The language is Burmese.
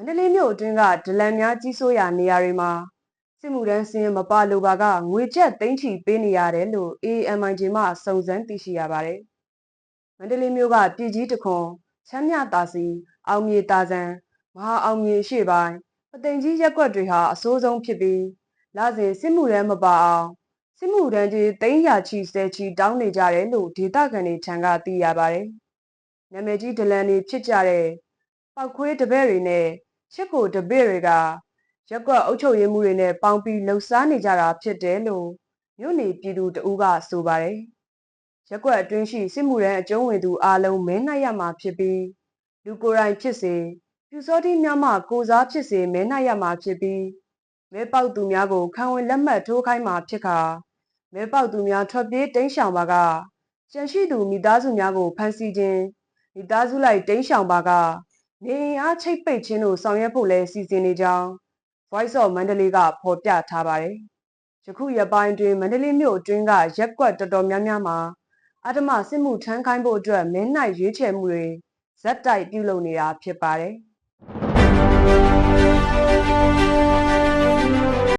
မန္တလေးမြို့အတွင်းကဒလန်များကြီးစိုးရာနေရာတွေမှာစစ်မှုထမ်းစင်းမပါလိုပါကငွေကျပ်သိန်းချီပေးနေရတယ်လို့ AMIG မှစုံစမ်းသိရှိရပါတယ်။မန္တလေးမြို့ကပြည်ကြီးတခွန်ချမ်းမြတာစီအောင်မြေတာဆန်မဟာအောင်မြေရှေ့ပိုင်းပသိမ်ကြီးရက်ကွက်တွေဟာအဆိုးဆုံးဖြစ်ပြီးလစဉ်စစ်မှုထမ်းမပါအောင်စစ်မှုထမ်းကြီးသိန်းရာချီဆယ်ချီတောင်းနေကြတယ်လို့ဒေသခံတွေထံကသိရပါတယ်။နာမည်ကြီးဒလန်တွေဖြစ်ကြတဲ့ပောက်ခွေးတပည့်တွေနဲ့ ချစ်ကိုတပည့်တွေကရက်ကွက်အုပ်ချုပ်ရေးမှုတွေနဲ့ပေါင်းပြီးလှုပ်ရှားနေကြတာဖြစ်တယ်လို့မြို့နေပြည်သူတဦးကဆိုပါတယ်။ရက်ကွက်အတွင်းရှိစစ်မှုရန်အကျုံးဝင်သူအားလုံးမဲနှိုက်ရမှာဖြစ်ပြီးလူကိုယ်တိုင်ဖြစ်စေပြူစောတိများမှကိုစားဖြစ်စေမဲနှိုက်ရမှာဖြစ်ပြီးမဲပေါက်သူများကိုခံဝင်လက်မှတ်ထိုးခိုင်းမှာဖြစ်ခါမဲပေါက်သူများထွက်ပြေးတိမ်းရှောင်ပါကကျန်ရှိသူမိသားစုများကိုဖမ်းဆီးခြင်းမိသားစုလိုက်တိမ်းရှောင်ပါက နေအိမ်အားချိတ်ပိတ်ခြင်းတို့ဆောင်ရွက်ဖို့လဲစီစဉ်နေကြောင်း Voice of Mandalay ကဖော်ပြထားပါတယ်။ယခုရက်ပိုင်းတွင်မန္တလေးမြို့အတွင်းကရက်ကွက်တော်တော်များများမှာအဓမ္မစစ်မှုထမ်းခိုင်းဖို့အတွက်မင်းနိုင်ရွေးချယ်မှုတွေဇက်တိုက်ပြုလုပ်နေတာဖြစ်ပါတယ်။